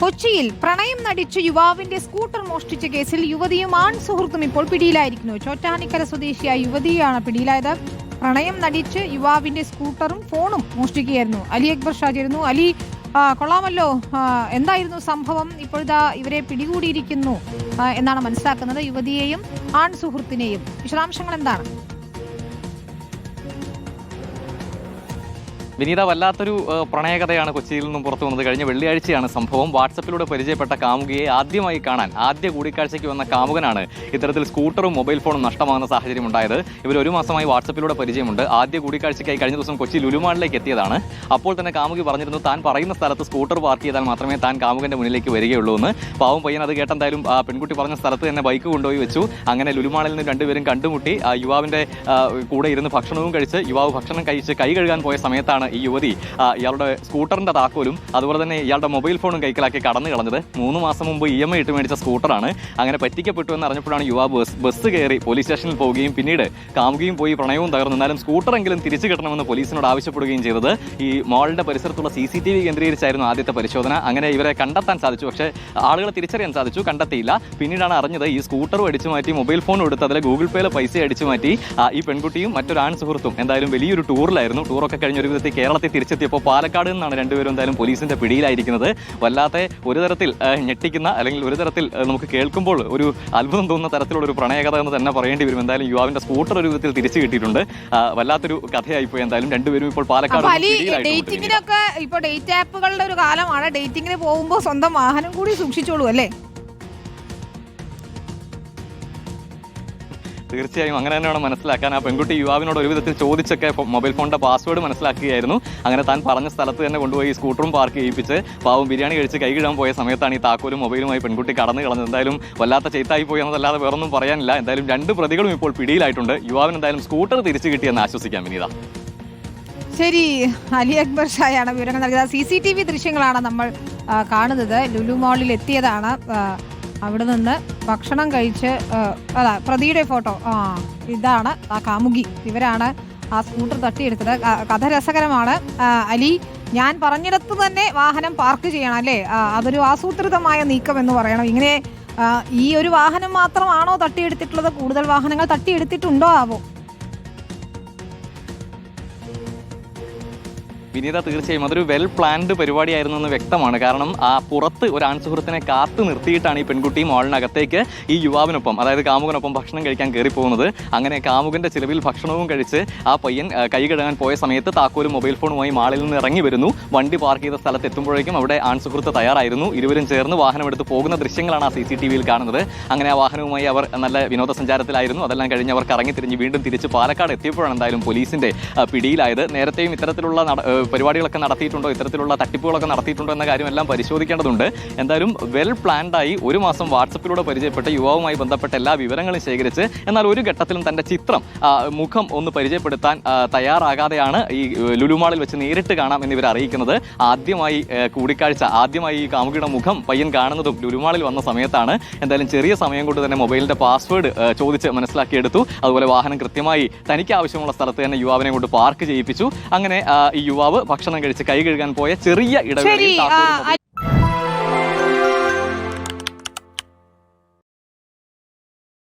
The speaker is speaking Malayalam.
കൊച്ചിയിൽ പ്രണയം നടിച്ച് യുവാവിന്റെ സ്കൂട്ടർ മോഷ്ടിച്ച കേസിൽ യുവതിയും ആൺ സുഹൃത്തും ഇപ്പോൾ പിടിയിലായിരിക്കുന്നു. ചോറ്റാനിക്കര സ്വദേശിയായ യുവതിയാണ് പിടിയിലായത്. പ്രണയം നടിച്ച് യുവാവിന്റെ സ്കൂട്ടറും ഫോണും മോഷ്ടിക്കുകയായിരുന്നു. അലി അക്ബർ ഷാ അലി കൊള്ളാമല്ലോ. എന്തായിരുന്നു സംഭവം? ഇപ്പോഴിതാ ഇവരെ പിടികൂടിയിരിക്കുന്നു എന്നാണ് മനസ്സിലാക്കുന്നത് യുവതിയെയും ആൺ സുഹൃത്തിനെയും. വിശദാംശങ്ങൾ എന്താണ്? വിനീത വല്ലാത്തൊരു പ്രണയകഥയാണ് കൊച്ചിയിൽ നിന്നും പുറത്തു വന്നത്. കഴിഞ്ഞ വെള്ളിയാഴ്ചയാണ് സംഭവം. വാട്സപ്പിലൂടെ പരിചയപ്പെട്ട കാമുകിയെ ആദ്യമായി കാണാൻ ആദ്യ കൂടിക്കാഴ്ചയ്ക്ക് വന്ന കാമുകനാണ് ഇത്തരത്തിൽ സ്കൂട്ടറും മൊബൈൽ ഫോണും നഷ്ടമാകുന്ന സാഹചര്യം ഉണ്ടായത്. ഇവർ ഒരു മാസമായി വാട്സപ്പിലൂടെ പരിചയമുണ്ട്. ആദ്യ കൂടിക്കാഴ്ചയ്ക്കായി കഴിഞ്ഞ ദിവസം കൊച്ചി ലുലുമാളിലേക്ക് എത്തിയതാണ്. അപ്പോൾ തന്നെ കാമുകി പറഞ്ഞിരുന്നു താൻ പറയുന്ന സ്ഥലത്ത് സ്കൂട്ടർ പാർക്ക് ചെയ്താൽ മാത്രമേ താൻ കാമുകന്റെ മുന്നിലേക്ക് വരികയുള്ളൂ എന്ന്. പാവം പയ്യൻ അത് കേട്ടെന്തായാലും ആ പെൺകുട്ടി പറഞ്ഞ സ്ഥലത്ത് തന്നെ ബൈക്ക് കൊണ്ടുപോയി വെച്ചു. അങ്ങനെ ലുലുമാളിൽ നിന്ന് രണ്ടുപേരും കണ്ടുമുട്ടി. ആ യുവാവിന്റെ കൂടെ ഇരുന്ന് ഭക്ഷണവും കഴിച്ച് യുവാവ് ഭക്ഷണം കഴിച്ച് കൈ കഴുകാൻ പോയ സമയത്താണ് ഈ യുവതി ഇയാളുടെ സ്കൂട്ടറിന്റെ താക്കോലും അതുപോലെ തന്നെ ഇയാളുടെ മൊബൈൽ ഫോണും കൈക്കലാക്കി കടന്നു കളഞ്ഞത്. മൂന്ന് മാസം മുമ്പ് ഇ എം ഐ ഇട്ട് മേടിച്ച സ്കൂട്ടറാണ്. അങ്ങനെ പറ്റിക്കപ്പെട്ടു എന്ന് അറിഞ്ഞപ്പോഴാണ് യുവാവ് ബസ് ബസ് കയറി പോലീസ് സ്റ്റേഷനിൽ പോവുകയും പിന്നീട് കാമുകയും പോയി പ്രണയവും തകർന്നു. എന്നാലും സ്കൂട്ടറെങ്കിലും തിരിച്ചു കിട്ടണമെന്ന് പോലീസിനോട് ആവശ്യപ്പെടുകയും ചെയ്തത് ഈ മാളിന്റെ പരിസരത്തുള്ള സി സി ടി വി കേന്ദ്രീകരിച്ചായിരുന്നു ആദ്യത്തെ പരിശോധന. അങ്ങനെ ഇവരെ കണ്ടെത്താൻ സാധിച്ചു. പക്ഷേ ആളുകളെ തിരിച്ചറിയാൻ സാധിച്ചു. കണ്ടെത്തിയില്ല. പിന്നീടാണ് അറിഞ്ഞത് ഈ സ്കൂട്ടറും അടിച്ചു മാറ്റി മൊബൈൽ ഫോണും എടുത്ത് അതിലെ ഗൂഗിൾ പേയിലെ പൈസ അടിച്ചു മാറ്റി ഈ പെൺകുട്ടിയും മറ്റൊരു ആൺ സുഹൃത്തും എന്തായാലും വലിയൊരു ടൂറിലായിരുന്നു. ടൂറൊക്കെ കഴിഞ്ഞ ഒരു വിധത്തിൽ കേരളത്തിൽ തിരിച്ചെത്തിയപ്പോൾ പാലക്കാട് നിന്നാണ് രണ്ടുപേരും എന്തായാലും പോലീസിന്റെ പിടിയിലായിരിക്കുന്നത്. വല്ലാത്ത ഒരു തരത്തിൽ ഞെട്ടിക്കുന്ന അല്ലെങ്കിൽ ഒരു തരത്തിൽ നമുക്ക് കേൾക്കുമ്പോൾ ഒരു അത്ഭുതം തോന്നുന്ന തരത്തിലുള്ള ഒരു പ്രണയകഥ എന്ന് തന്നെ പറയേണ്ടി വരും. എന്തായാലും യുവാവിന്റെ സ്കൂട്ടർ ഒരു വിധത്തിൽ തിരിച്ചു കിട്ടിയിട്ടുണ്ട്. വല്ലാത്തൊരു കഥയായി കഥയായിപ്പോയി എന്തായാലും രണ്ടുപേരും ഇപ്പോൾ പാലക്കാട് ഡേറ്റിംഗിനൊക്കെ ഇപ്പോൾ ഡേറ്റ് ആപ്പുകളുടെ ഒരു കാലമാണ്. ഡേറ്റിംഗിന് പോകുമ്പോൾ സ്വന്തം വാഹനം കൂടി സൂക്ഷിച്ചോളൂ അല്ലേ? തീർച്ചയായും അങ്ങനെ തന്നെ വേണം മനസ്സിലാക്കാൻ. ആ പെൺകുട്ടി യുവാവിനോട് ഒരു വിധത്തിൽ ചോദിച്ചൊക്കെ മൊബൈൽ ഫോണിന്റെ പാസ്വേഡ് മനസ്സിലാക്കുകയായിരുന്നു. അങ്ങനെ താൻ പറഞ്ഞ സ്ഥലത്ത് തന്നെ കൊണ്ടുപോയി ഈ സ്കൂട്ടറും പാർക്ക് ചെയ്യിപ്പിച്ച് പാവം ബിരിയാണി കഴിച്ച് കൈ കിഴാൻ പോയ സമയത്താണ് ഈ താക്കോലും മൊബൈലുമായി പെൺകുട്ടി കടന്നു കളഞ്ഞത്. എന്തായാലും വല്ലാത്ത ചെയ്ത്തായി പോയി എന്നതല്ലാതെ വേറൊന്നും പറയാനില്ല. എന്തായാലും രണ്ട് പ്രതികളും ഇപ്പോൾ പിടിയിലായിട്ടുണ്ട്. യുവാവിന് എന്തായാലും സ്കൂട്ടർ തിരിച്ചു കിട്ടിയെന്ന് ആശ്വസിക്കാം വിനീത. ശരി അലി അക്ബർ ഷായാണ് വിവരങ്ങൾ നൽകിയത്. സി സി ടി വി ദൃശ്യങ്ങളാണ് നമ്മൾ കാണുന്നത്. ലുലു മാളിൽ എത്തിയതാണ്. അവിടെ നിന്ന് ഭക്ഷണം കഴിച്ച് അതാ പ്രതിയുടെ ഫോട്ടോ. ആ ഇതാണ് ആ കാമുകി. ഇവരാണ് ആ സ്കൂട്ടർ തട്ടിയെടുത്തത്. കഥ രസകരമാണ് അലി ഞാൻ പറഞ്ഞിടത്ത് തന്നെ വാഹനം പാർക്ക് ചെയ്യണം അല്ലേ? അതൊരു ആസൂത്രിതമായ നീക്കം എന്ന് പറയണം. ഇങ്ങനെ ഈ ഒരു വാഹനം മാത്രമാണോ തട്ടിയെടുത്തിട്ടുള്ളത്? കൂടുതൽ വാഹനങ്ങൾ തട്ടിയെടുത്തിട്ടുണ്ടോ ആവോ? വിനീത തീർച്ചയായും അതൊരു വെൽ പ്ലാൻഡ് പരിപാടിയായിരുന്നു എന്ന് വ്യക്തമാണ്. കാരണം ആ പുറത്ത് ഒരു ആൺസുഹൃത്തിനെ കാത്തു നിർത്തിയിട്ടാണ് ഈ പെൺകുട്ടി മോളിനകത്തേക്ക് ഈ യുവാവിനൊപ്പം അതായത് കാമുകനൊപ്പം ഭക്ഷണം കഴിക്കാൻ കയറി പോകുന്നത് അങ്ങനെ കാമുകന്റെ ചിലവിൽ ഭക്ഷണവും കഴിച്ച് ആ പയ്യൻ കൈ കഴുകാൻ പോയ സമയത്ത് താക്കോലും മൊബൈൽ ഫോണുമായി മാളിൽ നിന്ന് ഇറങ്ങി വരുന്നു. വണ്ടി പാർക്ക് ചെയ്ത സ്ഥലത്ത് എത്തുമ്പോഴേക്കും അവിടെ ആൺസുഹൃത്ത് തയ്യാറായിരുന്നു. ഇരുവരും ചേർന്ന് വാഹനം എടുത്ത് പോകുന്ന ദൃശ്യങ്ങളാണ് ആ സി സി ടി വിയിൽ കാണുന്നത്. അങ്ങനെ ആ വാഹനവുമായി അവർ നല്ല വിനോദസഞ്ചാരത്തിലായിരുന്നു. അതെല്ലാം കഴിഞ്ഞ് അവർ കറങ്ങി തിരിഞ്ഞ് വീണ്ടും തിരിച്ച് പാലക്കാട് എത്തിയപ്പോഴാണ് എന്തായാലും പോലീസിന്റെ പിടിയിലായത്. നേരത്തെയും ഇത്തരത്തിലുള്ള പരിപാടികളൊക്കെ നടത്തിയിട്ടുണ്ടോ? ഇത്തരത്തിലുള്ള തട്ടിപ്പുകളൊക്കെ നടത്തിയിട്ടുണ്ടോ എന്ന കാര്യമെല്ലാം പരിശോധിക്കേണ്ടതുണ്ട്. എന്തായാലും വെൽ പ്ലാൻഡായി ഒരു മാസം വാട്സപ്പിലൂടെ പരിചയപ്പെട്ട യുവാവുമായി ബന്ധപ്പെട്ട എല്ലാ വിവരങ്ങളും ശേഖരിച്ച് എന്നാൽ ഒരു ഘട്ടത്തിലും തന്റെ ചിത്രം മുഖം ഒന്ന് പരിചയപ്പെടുത്താൻ തയ്യാറാകാതെയാണ് ഈ ലുലുമാളിൽ വെച്ച് നേരിട്ട് കാണാം എന്നിവർ അറിയിക്കുന്നത്. ആദ്യമായി കൂടിക്കാഴ്ച ആദ്യമായി ഈ കാമുകിയുടെ മുഖം പയ്യൻ കാണുന്നതും ലുലുമാളിൽ വന്ന സമയത്താണ്. എന്തായാലും ചെറിയ സമയം കൊണ്ട് തന്നെ മൊബൈലിന്റെ പാസ്വേഡ് ചോദിച്ച് മനസ്സിലാക്കിയെടുത്തു. അതുപോലെ വാഹനം കൃത്യമായി തനിക്ക് ആവശ്യമുള്ള സ്ഥലത്ത് തന്നെ യുവാവിനെ കൊണ്ട് പാർക്ക് ചെയ്യിപ്പിച്ചു. അങ്ങനെ ഈ യുവാവ് ഭക്ഷണം കഴിച്ച് കൈ കഴുകാൻ പോയ ചെറിയ ഇടവേള ഇടവേളയിൽ